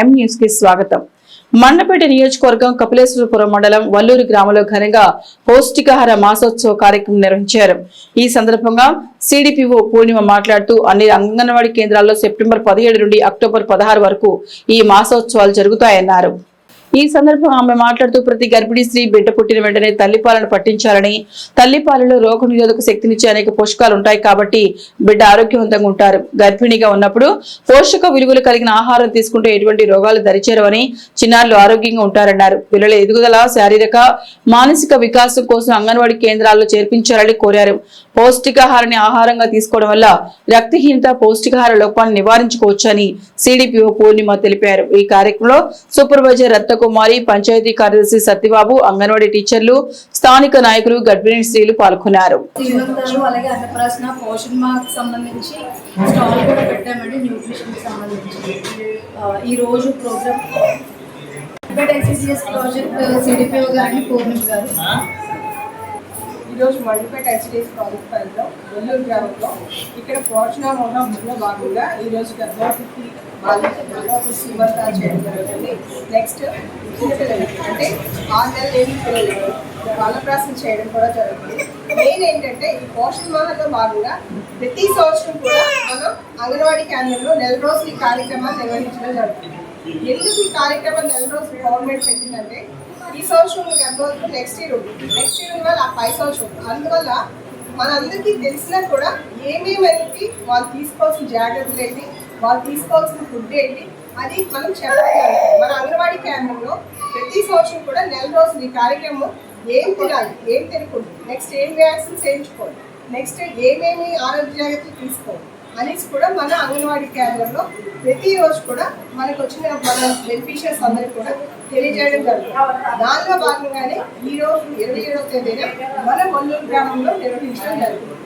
ఎం న్యూస్కి స్వాగతం. మండపేట నియోజకవర్గం కపిలేశ్వరపురం మండలం వల్లూరు గ్రామంలో ఘనంగా పౌష్టికాహార మాసోత్సవ కార్యక్రమం నిర్వహించారు. ఈ సందర్భంగా సిడిపిఓ పూర్ణిమ మాట్లాడుతూ అన్ని అంగన్వాడీ కేంద్రాల్లో సెప్టెంబర్ పదిహేడు నుండి అక్టోబర్ పదహారు వరకు ఈ మాసోత్సవాలు జరుగుతాయన్నారు. ఈ సందర్భంగా ఆమె మాట్లాడుతూ ప్రతి గర్భిణీ స్త్రీ బిడ్డ పుట్టిన వెంటనే తల్లిపాలను పట్టించాలని తల్లిపాలలో రోగ నిరోధక శక్తినిచ్చే అనేక పోషకాలు ఉంటాయి కాబట్టి బిడ్డ ఆరోగ్యవంతంగా ఉంటారు. గర్భిణిగా ఉన్నప్పుడు పోషక విలువలు కలిగిన ఆహారం తీసుకుంటే ఎటువంటి రోగాలు దరిచేరవని చిన్నారులు ఆరోగ్యంగా ఉంటారన్నారు. పిల్లల ఎదుగుదల శారీరక మానసిక వికాసం కోసం అంగన్వాడీ కేంద్రాల్లో చేర్పించాలని కోరారు. పౌష్టికాహారాన్ని ఆహారంగా తీసుకోవడం వల్ల రక్తహీనత పౌష్టికాహార లోపాన్ని నివారించుకోవచ్చని సిడిపిఓ పూర్ణిమ తెలిపారు. ఈ కార్యక్రమంలో సూపర్వైజర్ రత్నకుమారి పంచాయతీ కార్యదర్శి సత్యబాబు అంగన్వాడీ టీచర్లు స్థానిక నాయకులు గర్భిణీ స్త్రీలు పాల్గొన్నారు. ఈ రోజు ప్రోగ్రామ్ ప్రాజెక్ట్ సిడిపిఓ గారిని పూర్ణిమ గారు ఈరోజు మండపేట ఎస్టీఎస్ ప్రాజెక్ట్ పరిధిలో వెల్లూరు గ్రామంలో ఇక్కడ పోషణామోహంలో భాగంగా ఈరోజు గర్భవతి వాళ్ళకి గర్భవతి శ్రీమంతాలు చేయడం జరుగుతుంది. నెక్స్ట్ అంటే ఆరు నెలలు ఏమి పిల్లలు బాలప్రాసం చేయడం కూడా జరుగుతుంది. మెయిన్ ఏంటంటే ఈ పోషణ పోషణమాహంలో భాగంగా ప్రతి సంవత్సరం కూడా మనం అంగన్వాడీ కేంద్రంలో నెల రోజులు ఈ కార్యక్రమాన్ని నిర్వహించడం జరుగుతుంది. ఎందుకు ఈ కార్యక్రమం నెల రోజులు గవర్నమెంట్ పెట్టిందంటే ఈ సంవత్సరం గర్భవతి నెక్స్ట్ ఇయర్ నెక్స్ట్ ఇయర్ వల్ల ఆ పై సంవత్సరం అందువల్ల మనందరికీ తెలిసినా కూడా ఏమేమి వాళ్ళు తీసుకోవాల్సిన జాగ్రత్తలు ఏంటి వాళ్ళు తీసుకోవాల్సిన ఫుడ్ ఏంటి అది మనం చెప్పాలి మన అంగన్వాడీ కేంద్రంలో ప్రతి సంవత్సరం కూడా నెల రోజులు ఈ కార్యక్రమం ఏం తినాలి ఏం తినకూడదు నెక్స్ట్ ఏం వ్యాక్సిన్స్ వేయించుకోవాలి నెక్స్ట్ ఏమేమి ఆరోగ్య జాగ్రత్తలు తీసుకోవాలి అనేసి కూడా మన అంగన్వాడీ కేంద్రంలో ప్రతిరోజు కూడా మనకు వచ్చిన మన బెనిఫిషియర్స్ అందరికీ కూడా తెలియజేయడం జరుగుతుంది. దానిలో భాగంగానే ఈ రోజు ఇరవై ఏడవ తేదీన మన వల్లూరు గ్రామంలో నిర్వహించడం జరుగుతుంది.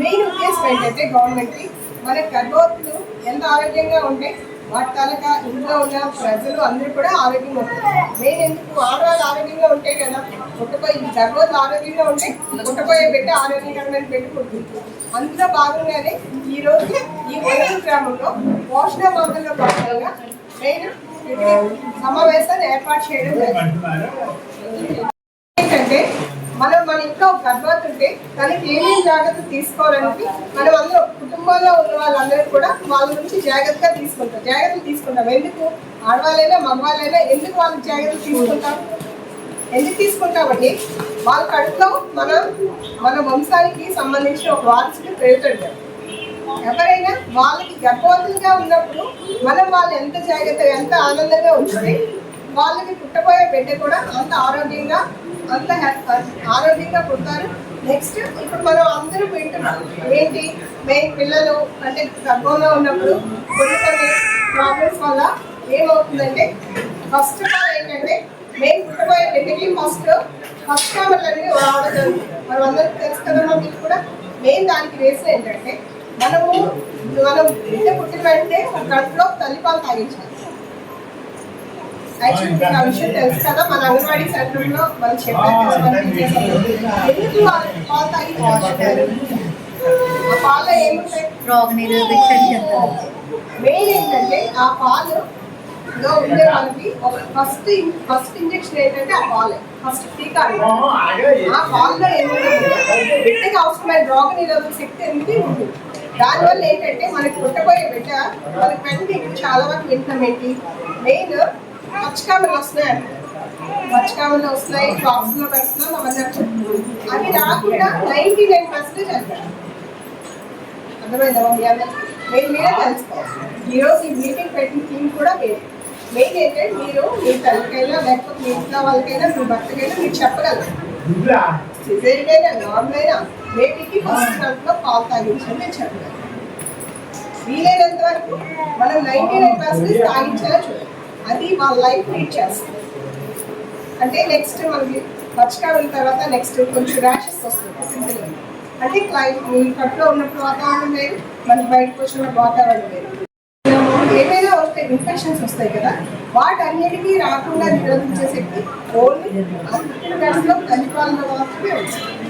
మెయిన్ ఉద్దేశం ఏంటంటే గవర్నమెంట్కి మన గర్భవతులు ఎంత ఆరోగ్యంగా ఉంటే వాటి తాలూకా ఇంట్లో ఉన్న ప్రజలు అందరూ కూడా ఆరోగ్యంగా ఉంటారు. మెయిన్ ఎందుకు ఆడవాళ్ళు ఆరోగ్యంగా ఉంటే కదా పుట్టపోయి గర్భవతులు ఆరోగ్యంగా ఉంటే పుట్టపోయే బిడ్డ ఆరోగ్యకరమైన పెట్టుకుంటుంది. అందులో భాగంగానే ఈ రోజు ఈ వల్లూరు గ్రామంలో పోషణ మార్గంలో భాగంగా మెయిన్ సమావేశాన్ని ఏర్పాటు చేయడం ఏంటంటే మనం మన ఇంట్లో ఒక గర్భవతి ఉంటే తనకి ఏమేమి జాగ్రత్తలు తీసుకోవాలని మనం అందరూ కుటుంబంలో ఉన్న వాళ్ళందరూ కూడా వాళ్ళ నుంచి జాగ్రత్తగా తీసుకుంటాం. జాగ్రత్తలు తీసుకుంటాం. ఎందుకు? ఆడవాళ్ళైనా మగవాళ్ళైనా ఎందుకు వాళ్ళకి జాగ్రత్తలు తీసుకుంటాం? ఎందుకు తీసుకుంటామండి వాళ్ళ కడుపులో మన మన వంశానికి సంబంధించిన ఒక వారసుడు పెరుగుతాడు ఎవరైనా వాళ్ళకి గర్భవతులుగా ఉన్నప్పుడు మనం వాళ్ళు ఎంత జాగ్రత్త ఎంత ఆనందంగా ఉంటుంది వాళ్ళకి పుట్టబోయే బిడ్డ కూడా అంత ఆరోగ్యంగా అంత ఆరోగ్యంగా పుడతారు. నెక్స్ట్ ఇప్పుడు మనం అందరూ వింటున్నాం. ఏంటి? మే పిల్లలు అంటే గర్భంలో ఉన్నప్పుడు కొన్ని కొన్ని ప్రాబ్లమ్స్ వల్ల ఏమవుతుందంటే ఫస్ట్ ఆఫ్ ఆల్ ఏంటంటే మేము పుట్టబోయే బిడ్డకి ఫస్ట్ ఫస్ట్ కామర్లు అనేది రావడం జరుగుతుంది. మనం అందరికీ తెలుసు కదా మీకు కూడా మెయిన్ దానికి రీజన్ ఏంటంటే మనము మనం బిడ్డ పుట్టిన వెంటనే గంటలో తల్లిపాలు తాగించాలి యాక్చువల్లీ మీకు ఆ విషయం తెలుసు కదా మన అంగన్వాడీ సెంటర్లో మనం చెప్పారు. ఎందుకు వాళ్ళకి పాలు ఆ పాలలో ఏముంటాయి? రోగ. మెయిన్ ఏంటంటే ఆ పాలు లో ఉండే వాళ్ళకి ఒక ఫస్ట్ ఫస్ట్ ఇంజెక్షన్ ఏంటంటే ఆ పాలే. ఫస్ట్ టీకా. ఆ పాలలో ఏముంటుంది బిడ్డకి అవసరమైన రోగ నిరోధక శక్తి అనేది ఉంటుంది. దానివల్ల ఏంటంటే మనకి పుట్టబోయే బిడ్డ మనకి వెంటనే చాలా వరకు వింటాం ఏంటి? మెయిన్ పచ్చకామలు వస్తున్నాయి పచ్చకామలు వస్తున్నాయి బాక్స్లో పెడుతున్నాం అవన్నీ. అవి రాకుండా నైన్టీ నైన్ పర్సెంటేజ్ అంటారు అర్థమైందా మీరు మీరే తెలుసుకోవాలి. ఈరోజు ఈ మీటింగ్ పెట్టిన థీమ్ కూడా వేరే మెయిన్ ఏంటంటే మీరు మీ తల్లికైనా లేకపోతే మీ ఇంట్లో వాళ్ళకైనా మీ భర్తకైనా మీరు చెప్పగలరు. సిజేరియన్ అయినా నార్మల్ అయినా బేబీకి ఫస్ట్ మంత్లో పాలు తాగించండి నేను చెప్పగలను వీలైనంత వరకు మనం నైన్టీ నైన్ పర్సెంటేజ్ తాగించేలా చూడాలి అది వాళ్ళ లైఫ్ లీడ్ చేస్తుంది. అంటే నెక్స్ట్ మనకి పచ్చకాలం తర్వాత నెక్స్ట్ కొంచెం ర్యాషెస్ వస్తుంది. సింపుల్గా అంటే క్లైమేట్ మీ కట్లో ఉన్నప్పుడు వాతావరణం లేదు మనకి బయటకు వచ్చిన వాతావరణం లేదు. ఏమైనా వస్తాయి ఇన్ఫెక్షన్స్ వస్తాయి కదా వాటన్నిటికీ రాకుండా నిరోధించే శక్తి ఓన్లీ పుట్టిన గంటలో మాత్రమే వచ్చింది